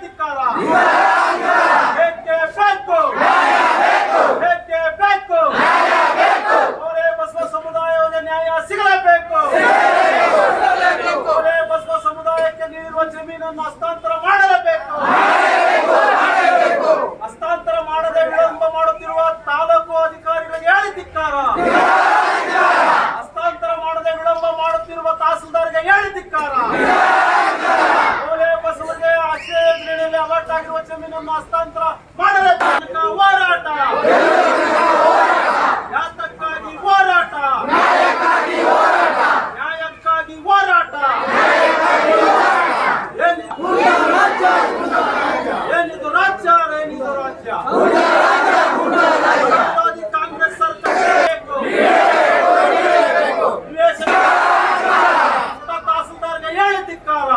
ಧಿಕ್ಕಾರ ಬೇಕೇ ಬೇಕು ಬೇಕೇ ಬೇಕು ಅವರೇ ಬಸವ ಸಮುದಾಯದ ನ್ಯಾಯ ಸಿಗಲೇಬೇಕು ಅವರೇ ಬಸವ ಸಮುದಾಯಕ್ಕೆ ನೀಡಿರುವ ಜಮೀನನ್ನು ಹಸ್ತಾಂತರ ಮಾಡಲೇಬೇಕು ಹಸ್ತಾಂತರ ಮಾಡದೆ ವಿಳಂಬ ಮಾಡುತ್ತಿರುವ ತಾಲೂಕು ಅಧಿಕಾರಿಗಳಿಗೆ ಹೇಳಿ ಧಿಕ್ಕಾರ ಹಸ್ತಾಂತರ ಮಾಡದೆ ವಿಳಂಬ ಮಾಡುತ್ತಿರುವ ತಹಸೀಲ್ದಾರ್ಗೆ ಹೇಳಿ ಧಿಕ್ಕಾರ ಅವರೇ ಬಸವರಿಗೆ ಆಶ್ರಯ ಯೋಜನೆಯಲ್ಲಿ ಅಲರ್ಟ್ ಆಗಿರುವ ಜಮೀನನ್ನು ಹಸ್ತಾಂತರ ಮಾಡಲೇಬೇಕು ಹೋರಾಟ ಯಾತಕ್ಕಾಗಿ ಹೋರಾಟ ನ್ಯಾಯಕ್ಕಾಗಿ ಹೋರಾಟ ಏನಿದು ಏನಿದು ರಾಜ್ಯ ಏನಿದು ರಾಜ್ಯ ವಿರೋಧಿ ಕಾಂಗ್ರೆಸ್ ಸರ್ಕಾರ ಬೇಕು. ನಿವೇಶನ ತಹಸೀಲ್ದಾರ್ಗೆ ಹೇಳಿ ಧಿಕ್ಕಾರ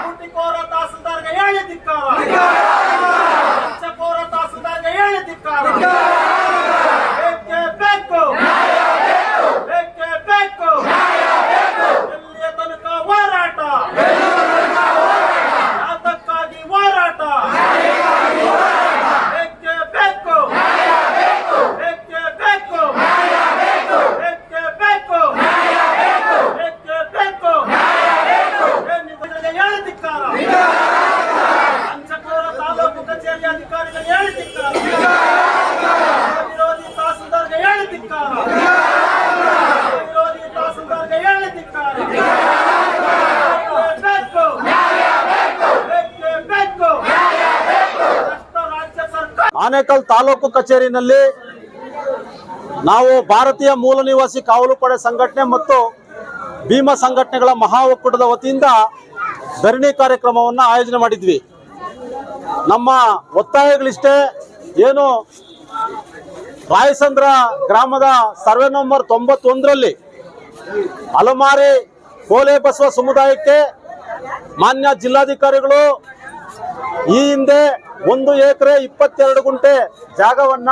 ಲೂಟಿಕೋರ ತಹಸೀಲ್ದಾರ್ಗೆ ಹೇಳಿ ಧಿಕ್ಕಾರ ಲಂಚಕೋರ ತಹಸೀಲ್ದಾರ್ಗೆ ಹೇಳಿ ಧಿಕ್ಕಾರ ಬೇಕೇ ಬೇಕು ಬೇಕೇ ಬೇಕು ಎಲ್ಲಿಯ ತನಕ ಹೋರಾಟ ಯಾತಕ್ಕಾಗಿ ಹೋರಾಟ ಬೇಕೇ ಬೇಕು ಬೇಕೇ ಬೇಕು ಬೇಕೇ ಬೇಕು ಬೇಕೇ ಬೇಕು ಏನಿದು ಹೇಳಿ ಧಿಕ್ಕಾರ ಲಂಚಕೋರ ತಾಲೂಕು ಕಚೇರಿ ಅಧಿಕಾರಿಗಳಿಗೆ ಹೇಳಿ ಧಿಕ್ಕಾರ ವಿರೋಧಿ ತಹಸೀಲ್ದಾರ್ಗೆ ಹೇಳಿ ಧಿಕ್ಕಾರ ವಿರೋಧಿ ತಹಸೀಲ್ದಾರ್ಗೆ ಹೇಳಿ ಧಿಕ್ಕಾರ ಬೇಕು ಬೇಕೇ ಬೇಕು ಭ್ರಷ್ಟ ರಾಜ್ಯ ಸರ್ಕಾರ ಆನೇಕಲ್ ತಾಲೂಕು ಕಚೇರಿನಲ್ಲಿ ನಾವು ಭಾರತೀಯ ಮೂಲ ನಿವಾಸಿ ಕಾವಲು ಪಡೆ ಸಂಘಟನೆ ಮತ್ತು ಭೀಮಾ ಸಂಘಟನೆಗಳ ಮಹಾ ಒಕ್ಕೂಟದ ವತಿಯಿಂದ ಧರಣಿ ಕಾರ್ಯಕ್ರಮವನ್ನು ಆಯೋಜನೆ ಮಾಡಿದ್ವಿ. ನಮ್ಮ ಒತ್ತಾಯಗಳಿಷ್ಟೇ ಏನು ರಾಯಸಂದ್ರ ಗ್ರಾಮದ ಸರ್ವೆ ನಂಬರ್ ತೊಂಬತ್ತೊಂದರಲ್ಲಿ ಅಲಮಾರಿ, ಕೋಲೆ ಬಸವ ಸಮುದಾಯಕ್ಕೆ ಮಾನ್ಯ ಜಿಲ್ಲಾಧಿಕಾರಿಗಳು ಈ ಹಿಂದೆ ಒಂದು ಎಕರೆ ಇಪ್ಪತ್ತೆರಡು ಗುಂಟೆ ಜಾಗವನ್ನ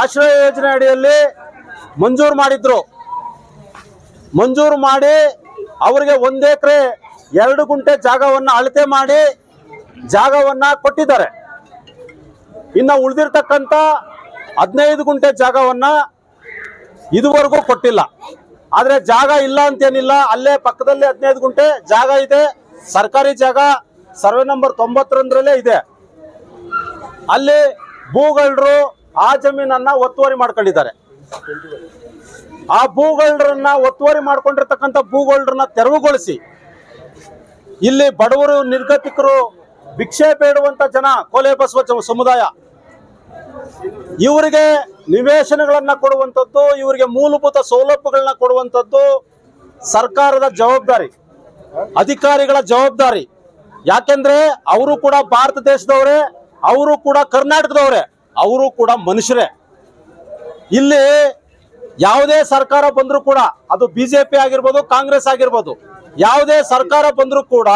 ಆಶ್ರಯ ಯೋಜನೆ ಅಡಿಯಲ್ಲಿ ಮಂಜೂರು ಮಾಡಿದ್ರು. ಮಂಜೂರು ಮಾಡಿ ಅವರಿಗೆ ಒಂದು ಎಕರೆ ಎರಡು ಗುಂಟೆ ಜಾಗವನ್ನ ಅಳತೆ ಮಾಡಿ ಜಾಗವನ್ನ ಕೊಟ್ಟಿದ್ದಾರೆ. ಇನ್ನು ಉಳಿದಿರ್ತಕ್ಕಂಥ ಹದಿನೈದು ಗುಂಟೆ ಜಾಗವನ್ನ ಇದುವರೆಗೂ ಕೊಟ್ಟಿಲ್ಲ. ಆದರೆ ಜಾಗ ಇಲ್ಲ ಅಂತೇನಿಲ್ಲ, ಅಲ್ಲೇ ಪಕ್ಕದಲ್ಲಿ ಹದಿನೈದು ಗುಂಟೆ ಜಾಗ ಇದೆ, ಸರ್ಕಾರಿ ಜಾಗ ಸರ್ವೆ ನಂಬರ್ ತೊಂಬತ್ತರಂದ್ರಲ್ಲೇ ಇದೆ. ಅಲ್ಲಿ ಭೂಗಳರು ಆ ಜಮೀನನ್ನ ಒತ್ತುವರಿ ಮಾಡ್ಕೊಂಡಿದ್ದಾರೆ. ಆ ಭೂಗಳರನ್ನ ಒತ್ತುವರಿ ಮಾಡ್ಕೊಂಡಿರ್ತಕ್ಕಂಥ ಭೂಗಳ್ರನ್ನ ತೆರವುಗೊಳಿಸಿ, ಇಲ್ಲಿ ಬಡವರು, ನಿರ್ಗತಿಕರು ಭಿಕ್ಷೆ ಬೇಡುವಂತ ಜನ ಕೊಲೆ ಬಸವ ಸಮುದಾಯ. ಇವರಿಗೆ ನಿವೇಶನಗಳನ್ನ ಕೊಡುವಂಥದ್ದು, ಇವರಿಗೆ ಮೂಲಭೂತ ಸೌಲಭ್ಯಗಳನ್ನ ಕೊಡುವಂಥದ್ದು ಸರ್ಕಾರದ ಜವಾಬ್ದಾರಿ, ಅಧಿಕಾರಿಗಳ ಜವಾಬ್ದಾರಿ. ಯಾಕೆಂದ್ರೆ ಅವರು ಕೂಡ ಭಾರತ ದೇಶದವರೇ, ಅವರು ಕೂಡ ಕರ್ನಾಟಕದವರೇ, ಅವರು ಕೂಡ ಮನುಷ್ಯರೇ. ಇಲ್ಲಿ ಯಾವುದೇ ಸರ್ಕಾರ ಬಂದರೂ ಕೂಡ, ಅದು ಬಿಜೆಪಿ ಆಗಿರ್ಬೋದು, ಕಾಂಗ್ರೆಸ್ ಆಗಿರ್ಬೋದು, ಯಾವುದೇ ಸರ್ಕಾರ ಬಂದರೂ ಕೂಡ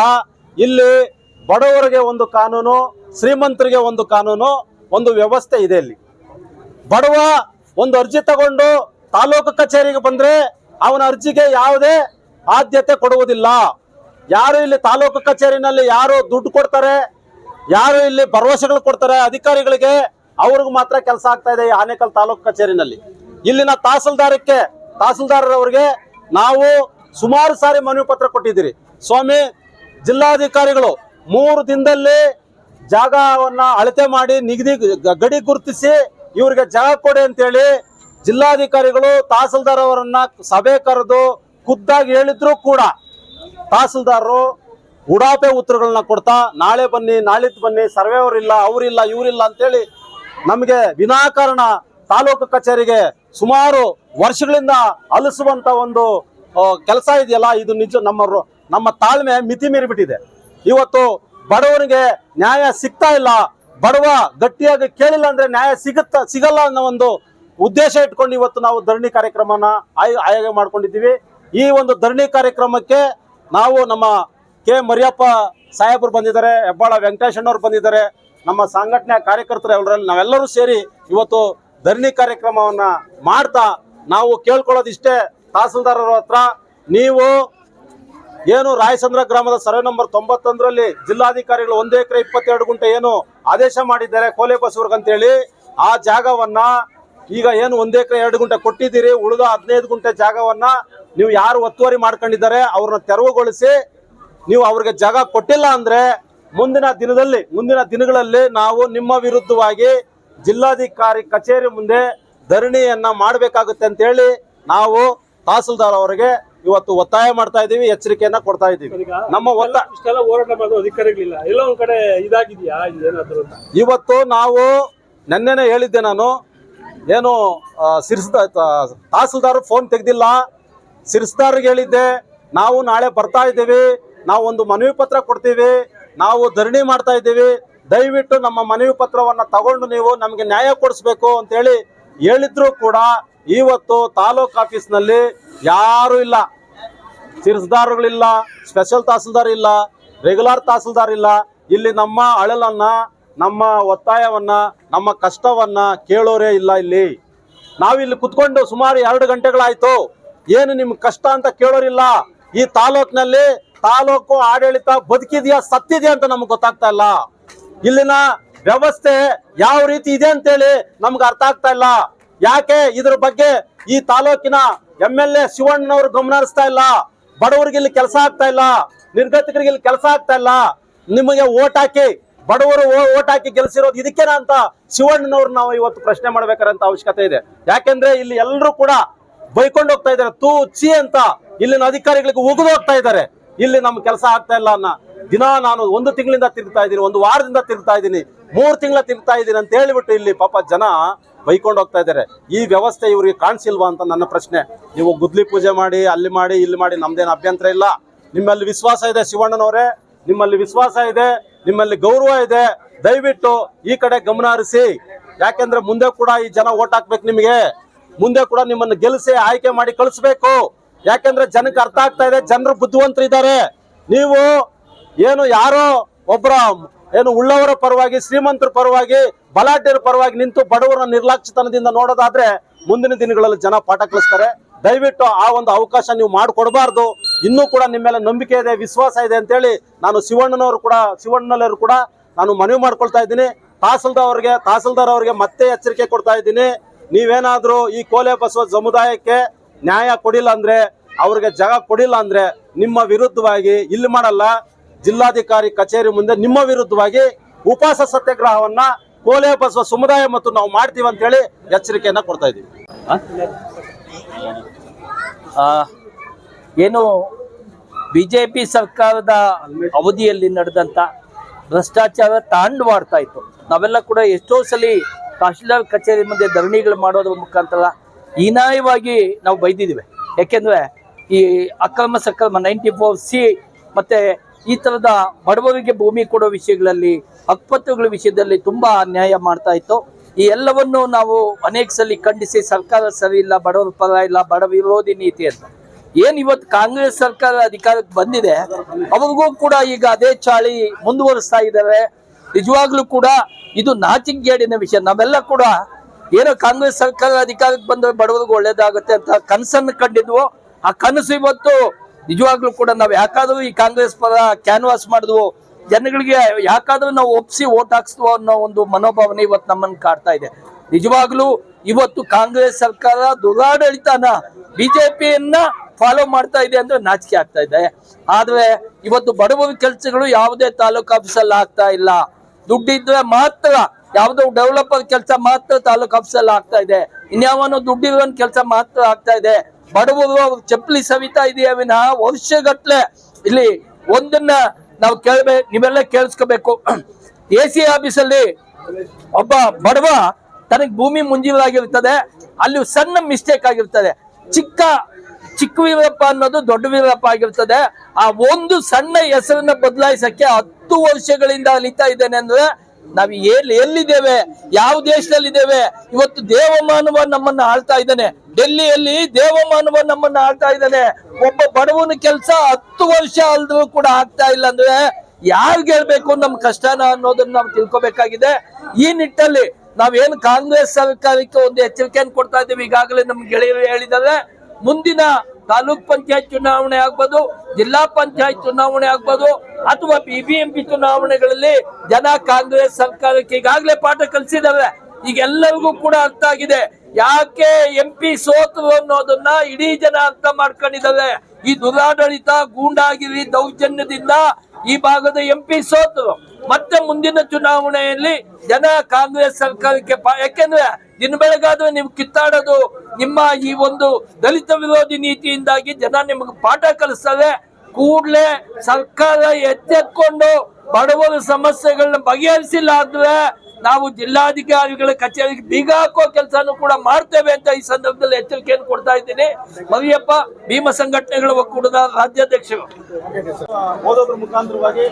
ಇಲ್ಲಿ ಬಡವರಿಗೆ ಒಂದು ಕಾನೂನು, ಶ್ರೀಮಂತರಿಗೆ ಒಂದು ಕಾನೂನು, ಒಂದು ವ್ಯವಸ್ಥೆ ಇದೆ ಇಲ್ಲಿ. ಬಡವ ಒಂದು ಅರ್ಜಿ ತಗೊಂಡು ತಾಲೂಕು ಕಚೇರಿಗೆ ಬಂದ್ರೆ ಅವನ ಅರ್ಜಿಗೆ ಯಾವುದೇ ಆದ್ಯತೆ ಕೊಡುವುದಿಲ್ಲ. ಯಾರು ಇಲ್ಲಿ ತಾಲೂಕು ಕಚೇರಿನಲ್ಲಿ ಯಾರು ದುಡ್ಡು ಕೊಡ್ತಾರೆ, ಯಾರು ಇಲ್ಲಿ ಭರವಸೆಗಳು ಕೊಡ್ತಾರೆ ಅಧಿಕಾರಿಗಳಿಗೆ, ಅವ್ರಿಗೂ ಮಾತ್ರ ಕೆಲಸ ಆಗ್ತಾ ಇದೆ ಈ ಆನೇಕಲ್ ತಾಲೂಕು ಕಚೇರಿನಲ್ಲಿ. ಇಲ್ಲಿನ ತಹಸೀಲ್ದಾರಕ್ಕೆ, ತಹಸೀಲ್ದಾರರವರಿಗೆ ನಾವು ಸುಮಾರು ಸಾರಿ ಮನವಿ ಪತ್ರ ಕೊಟ್ಟಿದ್ದೀರಿ. ಸ್ವಾಮಿ, ಜಿಲ್ಲಾಧಿಕಾರಿಗಳು ಮೂರು ದಿನದಲ್ಲಿ ಜಾಗವನ್ನ ಅಳತೆ ಮಾಡಿ ನಿಗದಿ ಗಡಿ ಗುರುತಿಸಿ ಇವರಿಗೆ ಜಾಗ ಕೊಡಿ ಅಂತೇಳಿ ಜಿಲ್ಲಾಧಿಕಾರಿಗಳು ತಹಸೀಲ್ದಾರ್ ಅವರನ್ನ ಸಭೆ ಕರೆದು ಖುದ್ದಾಗಿ ಹೇಳಿದ್ರು ಕೂಡ ತಹಸೀಲ್ದಾರರು ಉಡಾಪೆ ಉತ್ತರಗಳನ್ನ ಕೊಡ್ತಾ, ನಾಳೆ ಬನ್ನಿ, ನಾಳಿದ್ದು ಬನ್ನಿ ಸರ್ವೆ ಅವರಿಲ್ಲ, ಇವರಿಲ್ಲ ಅಂತೇಳಿ ನಮಗೆ ವಿನಾಕಾರಣ ತಾಲೂಕು ಕಚೇರಿಗೆ ಸುಮಾರು ವರ್ಷಗಳಿಂದ ಅಲಿಸುವಂತ ಒಂದು ಕೆಲಸ ಇದೆಯಲ್ಲ, ಇದು ನಿಜ, ನಮ್ಮ ನಮ್ಮ ತಾಳ್ಮೆ ಮಿತಿ ಮೀರಿಬಿಟ್ಟಿದೆ. ಇವತ್ತು ಬಡವನಿಗೆ ನ್ಯಾಯ ಸಿಗ್ತಾ ಇಲ್ಲ, ಬಡವ ಗಟ್ಟಿಯಾಗಿ ಕೇಳಿಲ್ಲ ಅಂದ್ರೆ ನ್ಯಾಯ ಸಿಗುತ್ತ, ಸಿಗಲ್ಲ ಅನ್ನೋ ಒಂದು ಉದ್ದೇಶ ಇಟ್ಕೊಂಡು ಇವತ್ತು ನಾವು ಧರಣಿ ಕಾರ್ಯಕ್ರಮನ ಆಯ್, ಆಯೋಗ ಮಾಡ್ಕೊಂಡಿದ್ದೀವಿ. ಈ ಒಂದು ಧರಣಿ ಕಾರ್ಯಕ್ರಮಕ್ಕೆ ನಾವು ನಮ್ಮ ಕೆ ಮರಿಯಪ್ಪ ಸಾಹೇಬರು ಬಂದಿದ್ದಾರೆ, ಹೆಬ್ಬಾಳ ವೆಂಕಟೇಶಣ್ಣವ್ರು ಬಂದಿದ್ದಾರೆ, ನಮ್ಮ ಸಂಘಟನೆ ಕಾರ್ಯಕರ್ತರು ಎಲ್ಲರಲ್ಲಿ ನಾವೆಲ್ಲರೂ ಸೇರಿ ಇವತ್ತು ಧರಣಿ ಕಾರ್ಯಕ್ರಮವನ್ನ ಮಾಡ್ತಾ ನಾವು ಕೇಳ್ಕೊಳ್ಳೋದಿಷ್ಟೇ. ತಹಸೀಲ್ದಾರರ ಹತ್ರ ನೀವು ಏನು ರಾಯಚಂದ್ರ ಗ್ರಾಮದ ಸರ್ವೆ ನಂಬರ್ ತೊಂಬತ್ತೊಂದರಲ್ಲಿ ಜಿಲ್ಲಾಧಿಕಾರಿಗಳು ಒಂದು ಎಕರೆ ಇಪ್ಪತ್ತೆರಡು ಗುಂಟೆ ಏನು ಆದೇಶ ಮಾಡಿದ್ದಾರೆ ಕೋಲೆ ಬಸವರ್ಗಂತೇಳಿ ಆ ಜಾಗವನ್ನ ಈಗ ಏನು ಒಂದು ಎಕರೆ ಎರಡು ಗುಂಟೆ ಕೊಟ್ಟಿದ್ದೀರಿ, ಉಳಿದ ಹದಿನೈದು ಗುಂಟೆ ಜಾಗವನ್ನ ನೀವು ಯಾರು ಒತ್ತುವರಿ ಮಾಡ್ಕೊಂಡಿದ್ದಾರೆ ಅವ್ರನ್ನ ತೆರವುಗೊಳಿಸಿ ನೀವು ಅವ್ರಿಗೆ ಜಾಗ ಕೊಟ್ಟಿಲ್ಲ ಅಂದ್ರೆ ಮುಂದಿನ ದಿನದಲ್ಲಿ ಮುಂದಿನ ದಿನಗಳಲ್ಲಿ ನಾವು ನಿಮ್ಮ ವಿರುದ್ಧವಾಗಿ ಜಿಲ್ಲಾಧಿಕಾರಿ ಕಚೇರಿ ಮುಂದೆ ಧರಣಿಯನ್ನ ಮಾಡಬೇಕಾಗುತ್ತೆ ಅಂತೇಳಿ ನಾವು ತಹಸೀಲ್ದಾರ್ ಅವರಿಗೆ ಇವತ್ತು ಒತ್ತಾಯ ಮಾಡ್ತಾ ಇದೀವಿ ಎಚ್ಚರಿಕೆಯನ್ನ ಕೊಡ್ತಾ ಇದೀವಿ ನಮ್ಮ ಹೋರಾಟ ಮಾಡೋ ಅಧಿಕಾರಿಗಳಿಲ್ಲ. ಎಲ್ಲ ಒಂದ್ ಕಡೆ ಇದಾಗಿದ್ಯಾ ಏನಾದ್ರು ಇವತ್ತು ನಾವು ನೆನ್ನೆನೆ ಹೇಳಿದ್ದೆ ನಾನು ಏನು ತ- ತಹಸೀಲ್ದಾರ್ ಫೋನ್ ತೆಗ್ದಿಲ್ಲ ಸಿರ್ಸ್ದಾರ್ಗೆ ಹೇಳಿದ್ದೆ, ನಾವು ನಾಳೆ ಬರ್ತಾ ಇದ್ದೀವಿ, ನಾವು ಒಂದು ಮನವಿ ಪತ್ರ ಕೊಡ್ತೀವಿ, ನಾವು ಧರಣಿ ಮಾಡ್ತಾ ಇದ್ದೀವಿ, ದಯವಿಟ್ಟು ನಮ್ಮ ಮನವಿ ಪತ್ರವನ್ನ ತಗೊಂಡು ನೀವು ನಮಗೆ ನ್ಯಾಯ ಕೊಡಿಸ್ಬೇಕು ಅಂತೇಳಿ ಹೇಳಿದ್ರು ಕೂಡ ಇವತ್ತು ತಾಲೂಕ್ ಆಫೀಸ್ನಲ್ಲಿ ಯಾರು ಇಲ್ಲ. ಸಿರಿಸ್ದಾರ್ಗಳಿಲ್ಲ ಸ್ಪೆಷಲ್ ತಹಸೀಲ್ದಾರ್ ಇಲ್ಲ, ರೆಗ್ಯುಲರ್ ತಹಸೀಲ್ದಾರ್ ಇಲ್ಲ. ಇಲ್ಲಿ ನಮ್ಮ ಅಳಲನ್ನ, ನಮ್ಮ ಒತ್ತಾಯವನ್ನ, ನಮ್ಮ ಕಷ್ಟವನ್ನ ಕೇಳೋರೇ ಇಲ್ಲ ಇಲ್ಲಿ. ನಾವಿಲ್ಲಿ ಕುತ್ಕೊಂಡು ಸುಮಾರು ಎರಡು ಗಂಟೆಗಳಾಯ್ತು. ಏನು ನಿಮ್ ಕಷ್ಟ ಅಂತ ಕೇಳೋರಿಲ್ಲ. ಈ ತಾಲೂಕಿನಲ್ಲಿ ತಾಲೂಕು ಆಡಳಿತ ಬದುಕಿದೆಯಾ, ಸತ್ತಿದೆಯಾ ಅಂತ ನಮ್ಗೆ ಗೊತ್ತಾಗ್ತಾ ಇಲ್ಲ. ಇಲ್ಲಿನ ವ್ಯವಸ್ಥೆ ಯಾವ ರೀತಿ ಇದೆ ಅಂತೇಳಿ ನಮ್ಗೆ ಅರ್ಥ ಆಗ್ತಾ ಇಲ್ಲ. ಯಾಕೆ? ಇದ್ರ ಬಗ್ಗೆ ಈ ತಾಲೂಕಿನ ಎಂ ಎಲ್ ಎ ಶಿವಣ್ಣನವರು ಗಮನ ಹರಿಸ್ತಾ ಇಲ್ಲ. ಬಡವರಿಗೆ ಇಲ್ಲಿ ಕೆಲಸ ಆಗ್ತಾ ಇಲ್ಲ. ನಿರ್ಗತಿಕರಿಗೆ ಇಲ್ಲಿ ಕೆಲಸ ಆಗ್ತಾ ಇಲ್ಲ. ನಿಮಗೆ ಓಟ್ ಹಾಕಿ, ಬಡವರು ಓಟ್ ಹಾಕಿ ಗೆಲ್ಸಿರೋದು ಇದಕ್ಕೇನ ಅಂತ ಶಿವಣ್ಣನವ್ರು ನಾವು ಇವತ್ತು ಪ್ರಶ್ನೆ ಮಾಡ್ಬೇಕಾದಂತ ಅವಶ್ಯಕತೆ ಇದೆ. ಯಾಕೆಂದ್ರೆ ಇಲ್ಲಿ ಎಲ್ಲರೂ ಕೂಡ ಬೈಕೊಂಡು ಹೋಗ್ತಾ ಇದ್ದಾರೆ. ತೂ ಚಿ ಅಂತ ಇಲ್ಲಿನ ಅಧಿಕಾರಿಗಳಿಗೆ ಉಗಿದು ಹೋಗ್ತಾ ಇದ್ದಾರೆ. ಇಲ್ಲಿ ನಮ್ ಕೆಲಸ ಆಗ್ತಾ ಇಲ್ಲ ಅನ್ನ. ದಿನ ನಾನು ಒಂದು ತಿಂಗಳಿಂದ ತಿರುಗ್ತಾ ಇದ್ದೀನಿ, ಒಂದು ವಾರದಿಂದ ತಿರುಗ್ತಾ ಇದ್ದೀನಿ. ಮೂರು ತಿಂಗಳ ತಿರ್ತಾ ಇದ್ದೀನಿ ಅಂತ ಹೇಳಿಬಿಟ್ಟು ಇಲ್ಲಿ ಪಾಪ ಜನ ಬೈಕೊಂಡು ಹೋಗ್ತಾ ಇದ್ದಾರೆ. ಈ ವ್ಯವಸ್ಥೆ ಇವ್ರಿಗೆ ಕಾಣಿಸಿಲ್ವಾ ಅಂತ ನನ್ನ ಪ್ರಶ್ನೆ. ನೀವು ಗುದ್ಲಿ ಪೂಜೆ ಮಾಡಿ, ಅಲ್ಲಿ ಮಾಡಿ, ಇಲ್ಲಿ ಮಾಡಿ ನಮ್ದೇನು ಅಭ್ಯಂತರ ಇಲ್ಲ. ನಿಮ್ಮಲ್ಲಿ ವಿಶ್ವಾಸ ಇದೆ ಶಿವಣ್ಣನವರೇ. ನಿಮ್ಮಲ್ಲಿ ವಿಶ್ವಾಸ ಇದೆ, ನಿಮ್ಮಲ್ಲಿ ಗೌರವ ಇದೆ. ದಯವಿಟ್ಟು ಈ ಕಡೆ ಗಮನ ಹರಿಸಿ. ಯಾಕೆಂದ್ರೆ ಮುಂದೆ ಕೂಡ ಈ ಜನ ಓಟ್ ಹಾಕ್ಬೇಕು ನಿಮಗೆ. ಮುಂದೆ ಕೂಡ ನಿಮ್ಮನ್ನು ಗೆಲ್ಲಿಸಿ ಆಯ್ಕೆ ಮಾಡಿ ಕಳಿಸ್ಬೇಕು. ಯಾಕಂದ್ರೆ ಜನಕ್ಕೆ ಅರ್ಥ ಆಗ್ತಾ ಇದೆ, ಜನರು ಬುದ್ಧಿವಂತರಿದ್ದಾರೆ ನೀವು ಏನು ಯಾರೋ ಒಬ್ಬರ ಏನು ಉಳ್ಳವರ ಪರವಾಗಿ, ಶ್ರೀಮಂತರ ಪರವಾಗಿ, ಬಲಾಢ್ಯರ ಪರವಾಗಿ ನಿಂತು ಬಡವರ ನಿರ್ಲಕ್ಷ್ಯತನದಿಂದ ನೋಡೋದಾದ್ರೆ ಮುಂದಿನ ದಿನಗಳಲ್ಲಿ ಜನ ಪಾಠ ಕಲಿಸ್ತಾರೆ. ದಯವಿಟ್ಟು ಆ ಒಂದು ಅವಕಾಶ ನೀವು ಮಾಡಿಕೊಡಬಾರ್ದು. ಇನ್ನೂ ಕೂಡ ನಿಮ್ಮ ಮೇಲೆ ನಂಬಿಕೆ ಇದೆ, ವಿಶ್ವಾಸ ಇದೆ ಅಂತೇಳಿ ನಾನು ಶಿವಣ್ಣನವರು ಕೂಡ ಶಿವಣ್ಣನವರು ಕೂಡ ನಾನು ಮನವಿ ಮಾಡ್ಕೊಳ್ತಾ ಇದ್ದೀನಿ. ತಹಸೀಲ್ದಾರ್ ಅವರಿಗೆ ತಹಸೀಲ್ದಾರ್ ಅವರಿಗೆ ಮತ್ತೆ ಎಚ್ಚರಿಕೆ ಕೊಡ್ತಾ ಇದ್ದೀನಿ. ನೀವೇನಾದ್ರೂ ಈ ಕೋಲೆ ಬಸವ ಸಮುದಾಯಕ್ಕೆ ನ್ಯಾಯ ಕೊಡಿಲ್ಲ ಅಂದ್ರೆ, ಅವ್ರಿಗೆ ಜಾಗ ಕೊಡಿಲ್ಲ ಅಂದ್ರೆ ನಿಮ್ಮ ವಿರುದ್ಧವಾಗಿ ಇಲ್ಲಿ ಮಾಡಲ್ಲ, ಜಿಲ್ಲಾಧಿಕಾರಿ ಕಚೇರಿ ಮುಂದೆ ನಿಮ್ಮ ವಿರುದ್ಧವಾಗಿ ಉಪವಾಸ ಸತ್ಯಾಗ್ರಹವನ್ನ ಕೋಲೆ ಬಸವ ಸಮುದಾಯ ಮತ್ತು ನಾವು ಮಾಡ್ತೀವಿ ಅಂತ ಹೇಳಿ ಎಚ್ಚರಿಕೆಯನ್ನ ಕೊಡ್ತಾ ಇದ್ದೀವಿ. ಏನು ಬಿ ಜೆ ಪಿ ಸರ್ಕಾರದ ಅವಧಿಯಲ್ಲಿ ನಡೆದಂಥ ಭ್ರಷ್ಟಾಚಾರ ತಾಂಡವಾಡ್ತಾ ಇತ್ತು. ನಾವೆಲ್ಲ ಕೂಡ ಎಷ್ಟೋ ಸಲ ತಹಶೀಲ್ದಾರ್ ಕಚೇರಿ ಮುಂದೆ ಧರಣಿಗಳು ಮಾಡೋದ್ರ ಮುಖಾಂತರ ಹೀನಾಯವಾಗಿ ನಾವು ಬೈದಿದ್ದೀವಿ. ಯಾಕೆಂದ್ರೆ ಈ ಅಕ್ರಮ ಸಕ್ರಮ ನೈಂಟಿ ಫೋರ್ ಸಿ ಮತ್ತೆ ಈ ಥರದ ಬಡವರಿಗೆ ಭೂಮಿ ಕೊಡೋ ವಿಷಯಗಳಲ್ಲಿ ಹಕ್ಪತ್ತುಗಳ ವಿಷಯದಲ್ಲಿ ತುಂಬಾ ಅನ್ಯಾಯ ಮಾಡ್ತಾ ಇತ್ತು. ಈ ಎಲ್ಲವನ್ನು ನಾವು ಅನೇಕ ಸಲ ಖಂಡಿಸಿ ಸರ್ಕಾರ ಸರಿ ಇಲ್ಲ, ಬಡವರ ಪರ ಇಲ್ಲ, ಬಡ ವಿರೋಧಿ ನೀತಿ ಅಂತ. ಏನ್ ಇವತ್ತು ಕಾಂಗ್ರೆಸ್ ಸರ್ಕಾರ ಅಧಿಕಾರಕ್ಕೆ ಬಂದಿದೆ, ಅವ್ರಿಗೂ ಕೂಡ ಈಗ ಅದೇ ಚಾಳಿ ಮುಂದುವರಿಸ್ತಾ ಇದ್ದಾರೆ. ನಿಜವಾಗ್ಲೂ ಕೂಡ ಇದು ನಾಚಿಕೆಗೇಡಿನ ವಿಷಯ. ನಾವೆಲ್ಲ ಕೂಡ ಏನೋ ಕಾಂಗ್ರೆಸ್ ಸರ್ಕಾರ ಅಧಿಕಾರಕ್ಕೆ ಬಂದ್ರೆ ಬಡವರಿಗೂ ಒಳ್ಳೇದಾಗುತ್ತೆ ಅಂತ ಕನಸನ್ನು ಕಂಡಿದ್ವು. ಆ ಕನಸು ಇವತ್ತು ನಿಜವಾಗ್ಲೂ ಕೂಡ ನಾವು ಯಾಕಾದ್ರೂ ಈ ಕಾಂಗ್ರೆಸ್ ಪರ ಕ್ಯಾನ್ವಾಸ್ ಮಾಡಿದ್ವು. ಜನಗಳಿಗೆ ಯಾಕಾದ್ರೂ ನಾವು ಒಪ್ಸಿ ಓಟ್ ಹಾಕ್ಸ್ತೀವೋ ಅನ್ನೋ ಒಂದು ಮನೋಭಾವನೆ ಇವತ್ತು ನಮ್ಮನ್ನು ಕಾಡ್ತಾ ಇದೆ. ನಿಜವಾಗ್ಲೂ ಇವತ್ತು ಕಾಂಗ್ರೆಸ್ ಸರ್ಕಾರ ದುರಾಡಳಿತನ ಬಿಜೆಪಿಯನ್ನ ಫಾಲೋ ಮಾಡ್ತಾ ಇದೆ ಅಂದ್ರೆ ನಾಚಿಕೆ ಆಗ್ತಾ ಇದೆ. ಆದ್ರೆ ಇವತ್ತು ಬಡವರ ಕೆಲಸಗಳು ಯಾವುದೇ ತಾಲೂಕು ಆಫೀಸಲ್ಲಿ ಆಗ್ತಾ ಇಲ್ಲ. ದುಡ್ಡಿದ್ರೆ ಮಾತ್ರ ಯಾವುದೋ ಡೆವಲಪರ್ ಕೆಲಸ ಮಾತ್ರ ತಾಲೂಕು ಆಫೀಸಲ್ಲಿ ಆಗ್ತಾ ಇದೆ. ಇನ್ಯಾವನೋ ದುಡ್ಡಿರುವ ಕೆಲಸ ಮಾತ್ರ ಆಗ್ತಾ ಇದೆ. ಬಡವರು ಅವ್ರ ಚಪ್ಪಲಿ ಸವಿತಾ ಇದೆಯಾ ವಿನ ವರ್ಷಗಟ್ಲೆ ಇಲ್ಲಿ ಒಂದನ್ನ ನಾವು ಕೇಳ್ಬೇಕು ನೀವೆಲ್ಲ ಕೇಳಿಸ್ಕೋಬೇಕು. ಎ ಸಿ ಆಫೀಸಲ್ಲಿ ಒಬ್ಬ ಬಡವ ತನಗೆ ಭೂಮಿ ಮುಂಜಿಲಾಗಿರ್ತದೆ ಅಲ್ಲಿ ಸಣ್ಣ ಮಿಸ್ಟೇಕ್ ಆಗಿರ್ತದೆ. ಚಿಕ್ಕ ಚಿಕ್ಕ ವೀರಪ್ಪ ಅನ್ನೋದು ದೊಡ್ಡ ವೀರಪ್ಪ ಆಗಿರ್ತದೆ. ಆ ಒಂದು ಸಣ್ಣ ಹೆಸರನ್ನ ಬದಲಾಯಿಸಕ್ಕೆ ಹತ್ತು ವರ್ಷಗಳಿಂದ ಅಲಿತಾ ಇದ್ದೇನೆ ಅಂದ್ರೆ ನಾವ್ ಎಲ್ಲಿ ಎಲ್ಲಿದ್ದೇವೆ? ಯಾವ ದೇಶದಲ್ಲಿದ್ದೇವೆ? ಇವತ್ತು ದೇವಮಾನವ ನಮ್ಮನ್ನ ಆಳ್ತಾ ಇದ್ದಾನೆ. ಡೆಲ್ಲಿಯಲ್ಲಿ ದೇವಮಾನವ ನಮ್ಮನ್ನ ಆಳ್ತಾ ಇದ್ದಾನೆ. ಒಬ್ಬ ಬಡವನ ಕೆಲಸ ಹತ್ತು ವರ್ಷ ಅಲ್ದ್ರೂ ಕೂಡ ಆಗ್ತಾ ಇಲ್ಲ ಅಂದ್ರೆ ಯಾರ್ಗ್ ಹೇಳ್ಬೇಕು ನಮ್ ಕಷ್ಟನ ಅನ್ನೋದನ್ನ ನಾವು ತಿಳ್ಕೊಬೇಕಾಗಿದೆ. ಈ ನಿಟ್ಟಲ್ಲಿ ನಾವೇನು ಕಾಂಗ್ರೆಸ್ ಸರ್ಕಾರಕ್ಕೆ ಒಂದು ಎಚ್ಚರಿಕೆಯನ್ನು ಕೊಡ್ತಾ ಇದ್ದೀವಿ. ಈಗಾಗಲೇ ನಮ್ ಗೆಳೆಯರು ಹೇಳಿದ್ದಾರೆ. ಮುಂದಿನ ತಾಲೂಕ್ ಪಂಚಾಯತ್ ಚುನಾವಣೆ ಆಗ್ಬೋದು, ಜಿಲ್ಲಾ ಪಂಚಾಯತ್ ಚುನಾವಣೆ ಆಗ್ಬೋದು, ಅಥವಾ ಬಿಬಿಎಂಪಿ ಚುನಾವಣೆಗಳಲ್ಲಿ ಜನ ಕಾಂಗ್ರೆಸ್ ಸರ್ಕಾರಕ್ಕೆ ಈಗಾಗಲೇ ಪಾಠ ಕಲಿಸಿದಾವೆ ಈಗ ಎಲ್ಲರಿಗೂ ಕೂಡ ಅರ್ಥ ಆಗಿದೆ. ಯಾಕೆ ಎಂ ಪಿ ಸೋತರು ಅನ್ನೋದನ್ನ ಇಡೀ ಜನ ಅರ್ಥ ಮಾಡ್ಕೊಂಡಿದ್ದಾರೆ ಈ ದುರಾಡಳಿತ, ಗೂಂಡಾಗಿರಿ, ದೌರ್ಜನ್ಯದಿಂದ ಈ ಭಾಗದ ಎಂ ಪಿ ಸೋತರು. ಮತ್ತೆ ಮುಂದಿನ ಚುನಾವಣೆಯಲ್ಲಿ ಜನ ಕಾಂಗ್ರೆಸ್ ಸರ್ಕಾರಕ್ಕೆ ಯಾಕೆಂದ್ರೆ ದಿನ ಬೆಳಗಾದ್ರೆ ನೀವು ಕಿತ್ತಾಡೋದು ನಿಮ್ಮ ಈ ಒಂದು ದಲಿತ ವಿರೋಧಿ ನೀತಿಯಿಂದಾಗಿ ಜನ ನಿಮಗೆ ಪಾಠ ಕಲಿಸ್ತದೆ ಕೂಡಲೇ ಸರ್ಕಾರ ಎಚ್ಚೆತ್ಕೊಂಡು ಬಡವರ ಸಮಸ್ಯೆಗಳನ್ನ ಬಗೆಹರಿಸಿಲ್ಲ ಅಂದ್ರೆ ನಾವು ಜಿಲ್ಲಾಧಿಕಾರಿಗಳ ಕಚೇರಿಗೆ ಬೀಗ ಹಾಕೋ ಕೆಲಸನೂ ಕೂಡ ಮಾಡ್ತೇವೆ ಅಂತ ಈ ಸಂದರ್ಭದಲ್ಲಿ ಎಚ್ಚರಿಕೆಯನ್ನು ಕೊಡ್ತಾ ಇದ್ದೀನಿ. ಮರಿಯಪ್ಪ, ಭೀಮ ಸಂಘಟನೆಗಳ ಒಕ್ಕೂಟದ ರಾಜ್ಯಾಧ್ಯಕ್ಷರು. ಮುಖಾಂತರವಾಗಿ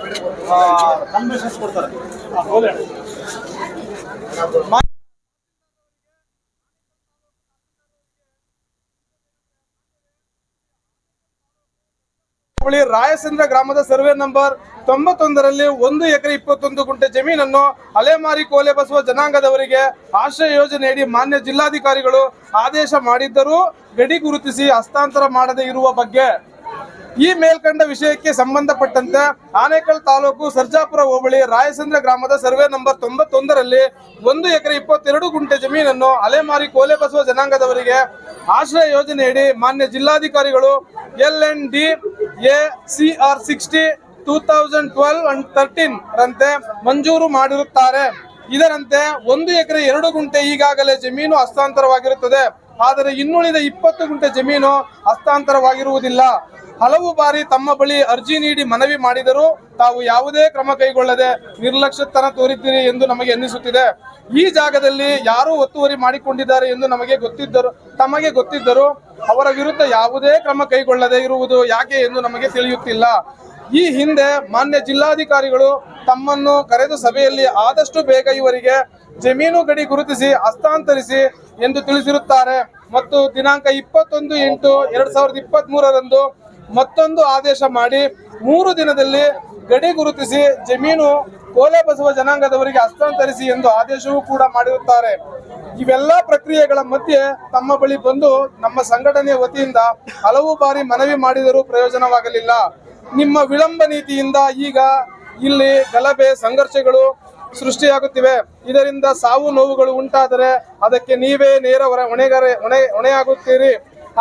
ಕನ್ವೆನ್ಷನ್ಸ್ ರಾಯಸಂದ್ರ ಗ್ರಾಮದ ಸರ್ವೆ ನಂಬರ್ ತೊಂಬತ್ತೊಂದರಲ್ಲಿ ಒಂದು ಎಕರೆ ಇಪ್ಪತ್ತೊಂದು ಗುಂಟೆ ಜಮೀನನ್ನು ಅಲೆಮಾರಿ ಕೋಲೆ ಬಸವ ಜನಾಂಗದವರಿಗೆ ಆಶ್ರಯ ಯೋಜನೆಯಡಿ ಮಾನ್ಯ ಜಿಲ್ಲಾಧಿಕಾರಿಗಳು ಆದೇಶ ಮಾಡಿದ್ದರೂ ಗಡಿ ಗುರುತಿಸಿ ಹಸ್ತಾಂತರ ಮಾಡದೇ ಇರುವ ಬಗ್ಗೆ ಈ ಮೇಲ್ಕಂಡ ವಿಷಯಕ್ಕೆ ಸಂಬಂಧಪಟ್ಟಂತೆ ಆನೇಕಲ್ ತಾಲೂಕು ಸರ್ಜಾಪುರ ಹೋಬಳಿ ರಾಯಸಂದ್ರ ಗ್ರಾಮದ ಸರ್ವೆ ನಂಬರ್ ತೊಂಬತ್ತೊಂದರಲ್ಲಿ ಒಂದು ಎಕರೆ ಇಪ್ಪತ್ತೆರಡು ಗುಂಟೆ ಜಮೀನನ್ನು ಅಲೆಮಾರಿ ಕೋಲೆ ಬಸವ ಜನಾಂಗದವರಿಗೆ ಆಶ್ರಯ ಯೋಜನೆಯಡಿ ಮಾನ್ಯ ಜಿಲ್ಲಾಧಿಕಾರಿಗಳು L N D A C R sixty two thousand twelve and thirteen ರಂತೆ ಮಂಜೂರು ಮಾಡಿರುತ್ತಾರೆ. ಇದರಂತೆ ಒಂದು ಎಕರೆ ಎರಡು ಗುಂಟೆ ಈಗಾಗಲೇ ಜಮೀನು ಹಸ್ತಾಂತರವಾಗಿರುತ್ತದೆ. ಆದರೆ ಇನ್ನುಳಿದ ಇಪ್ಪತ್ತು ಗುಂಟೆ ಜಮೀನು ಹಸ್ತಾಂತರವಾಗಿರುವುದಿಲ್ಲ. ಹಲವು ಬಾರಿ ತಮ್ಮ ಬಳಿ ಅರ್ಜಿ ನೀಡಿ ಮನವಿ ಮಾಡಿದರೂ ತಾವು ಯಾವುದೇ ಕ್ರಮ ಕೈಗೊಳ್ಳದೆ ನಿರ್ಲಕ್ಷ್ಯತನ ತೋರಿದ್ದೀರಿ ಎಂದು ನಮಗೆ ಅನ್ನಿಸುತ್ತಿದೆ. ಈ ಜಾಗದಲ್ಲಿ ಯಾರು ಒತ್ತುವರಿ ಮಾಡಿಕೊಂಡಿದ್ದಾರೆ ಎಂದು ನಮಗೆ ಗೊತ್ತಿದ್ದರು, ತಮಗೆ ಗೊತ್ತಿದ್ದರು ಅವರ ವಿರುದ್ಧ ಯಾವುದೇ ಕ್ರಮ ಕೈಗೊಳ್ಳದೆ ಇರುವುದು ಯಾಕೆ ಎಂದು ನಮಗೆ ತಿಳಿಯುತ್ತಿಲ್ಲ. ಈ ಹಿಂದೆ ಮಾನ್ಯ ಜಿಲ್ಲಾಧಿಕಾರಿಗಳು ತಮ್ಮನ್ನು ಕರೆದು ಸಭೆಯಲ್ಲಿ ಆದಷ್ಟು ಬೇಗ ಇವರಿಗೆ ಜಮೀನು ಗಡಿ ಗುರುತಿಸಿ ಹಸ್ತಾಂತರಿಸಿ ಎಂದು ತಿಳಿಸಿರುತ್ತಾರೆ. ಮತ್ತು ದಿನಾಂಕ ಇಪ್ಪತ್ತೊಂದು ಎಂಟು ಎರಡ್ ಸಾವಿರದ ಇಪ್ಪತ್ತ್ ಮೂರರಂದು ಮತ್ತೊಂದು ಆದೇಶ ಮಾಡಿ ಮೂರು ದಿನದಲ್ಲಿ ಗಡಿ ಗುರುತಿಸಿ ಜಮೀನು ಕೋಲೆ ಬಸವ ಜನಾಂಗದವರಿಗೆ ಹಸ್ತಾಂತರಿಸಿ ಎಂದು ಆದೇಶವೂ ಕೂಡ ಮಾಡಿರುತ್ತಾರೆ. ಇವೆಲ್ಲ ಪ್ರಕ್ರಿಯೆಗಳ ಮಧ್ಯೆ ತಮ್ಮ ಬಳಿ ಬಂದು ನಮ್ಮ ಸಂಘಟನೆಯ ವತಿಯಿಂದ ಹಲವು ಬಾರಿ ಮನವಿ ಮಾಡಿದರೂ ಪ್ರಯೋಜನವಾಗಲಿಲ್ಲ. ನಿಮ್ಮ ವಿಳಂಬ ನೀತಿಯಿಂದ ಈಗ ಇಲ್ಲಿ ಗಲಭೆ ಸಂಘರ್ಷಗಳು ಸೃಷ್ಟಿಯಾಗುತ್ತಿವೆ. ಇದರಿಂದ ಸಾವು ನೋವುಗಳು ಉಂಟಾದರೆ ಅದಕ್ಕೆ ನೀವೇ ನೇರ ಹೊಣೆಗಾರ ಹೊಣೆ ಹೊಣೆಯಾಗುತ್ತೀರಿ.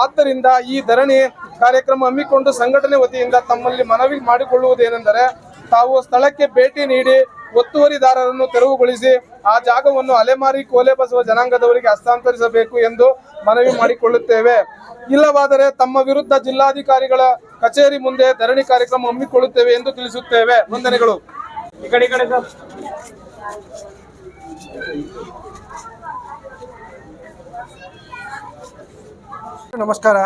ಆದ್ದರಿಂದ ಈ ಧರಣಿ ಕಾರ್ಯಕ್ರಮ ಹಮ್ಮಿಕೊಂಡು ಸಂಘಟನೆ ವತಿಯಿಂದ ತಮ್ಮಲ್ಲಿ ಮನವಿ ಮಾಡಿಕೊಳ್ಳುವುದೇನೆಂದರೆ ತಾವು ಸ್ಥಳಕ್ಕೆ ಭೇಟಿ ನೀಡಿ ಒತ್ತುವರಿದಾರರನ್ನು ತೆರವುಗೊಳಿಸಿ ಆ ಜಾಗವನ್ನು ಅಲೆಮಾರಿ ಕೋಲೆ ಬಸವ ಜನಾಂಗದವರಿಗೆ ಹಸ್ತಾಂತರಿಸಬೇಕು ಎಂದು ಮನವಿ ಮಾಡಿಕೊಳ್ಳುತ್ತೇವೆ. ಇಲ್ಲವಾದರೆ ತಮ್ಮ ವಿರುದ್ಧ ಜಿಲ್ಲಾಧಿಕಾರಿಗಳ ಕಚೇರಿ ಮುಂದೆ ಧರಣಿ ಕಾರ್ಯಕ್ರಮ ಹಮ್ಮಿಕೊಳ್ಳುತ್ತೇವೆ ಎಂದು ತಿಳಿಸುತ್ತೇವೆ. ವಂದನೆಗಳು. ಈ ನಮಸ್ಕಾರ.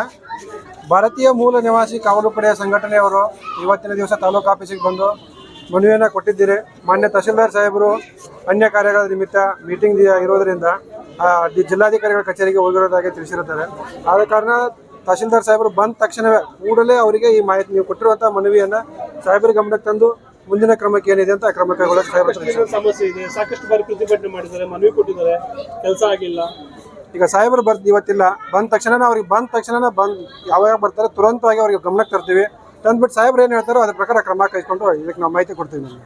ಭಾರತೀಯ ಮೂಲ ನಿವಾಸಿ ಕಾವಲು ಪಡೆಯ ಸಂಘಟನೆಯವರು ಇವತ್ತಿನ ದಿವಸ ತಾಲೂಕು ಆಫೀಸಿಗೆ ಬಂದು ಮನವಿಯನ್ನು ಕೊಟ್ಟಿದ್ದೀರಿ. ಮಾನ್ಯ ತಹಶೀಲ್ದಾರ್ ಸಾಹೇಬರು, ಅನ್ಯ ಕಾರ್ಯಗಳ ನಿಮಿತ್ತ ಮೀಟಿಂಗ್ ಇರೋದರಿಂದ ಜಿಲ್ಲಾಧಿಕಾರಿಗಳ ಕಚೇರಿಗೆ ಹೋಗಿರೋದಾಗಿ ತಿಳಿಸಿರುತ್ತಾರೆ. ಆದ ಕಾರಣ ತಹಶೀಲ್ದಾರ್ ಸಾಹೇಬರು ಬಂದ ತಕ್ಷಣವೇ ಕೂಡಲೇ ಅವರಿಗೆ ಈ ಮಾಹಿತಿ ನೀವು ಕೊಟ್ಟಿರುವಂಥ ಮನವಿಯನ್ನು ಸಾಹೇಬರ ಗಮನಕ್ಕೆ ತಂದು ಮುಂದಿನ ಕ್ರಮಕ್ಕೆ ಏನಿದೆ ಅಂತ ಕ್ರಮ ಸಾಹೇಬರು ಸಮಸ್ಯೆ ಇದೆ. ಸಾಕಷ್ಟು ಬಾರಿ ಪ್ರತಿಭಟನೆ ಮಾಡಿದ್ದಾರೆ. ಮನವಿ ಕೊಟ್ಟಿದ್ದಾರೆ. ಕೆಲಸ ಆಗಿಲ್ಲ. ಈಗ ಸಾಹೇಬರು ಬರ್ದು ಇವತ್ತಿಲ್ಲ. ಬಂದ ತಕ್ಷಣ ಅವ್ರಿಗೆ ಬಂದ ತಕ್ಷಣ ಬಂದ್ ಯಾವಾಗ ಬರ್ತಾರೆ ತುರಂತವಾಗಿ ಅವ್ರಿಗೆ ಗಮನಕ್ಕೆ ತರ್ತೀವಿ. ತಂದ್ಬಿಟ್ಟು ಸಾಹೇಬ್ರು ಏನು ಹೇಳ್ತಾರೋ ಅದ್ರ ಪ್ರಕಾರ ಕ್ರಮ ಕೈಗೊಂಡು ಇದಕ್ಕೆ ನಾವು ಮಾಹಿತಿ ಕೊಡ್ತೀವಿ ನಿಮಗೆ.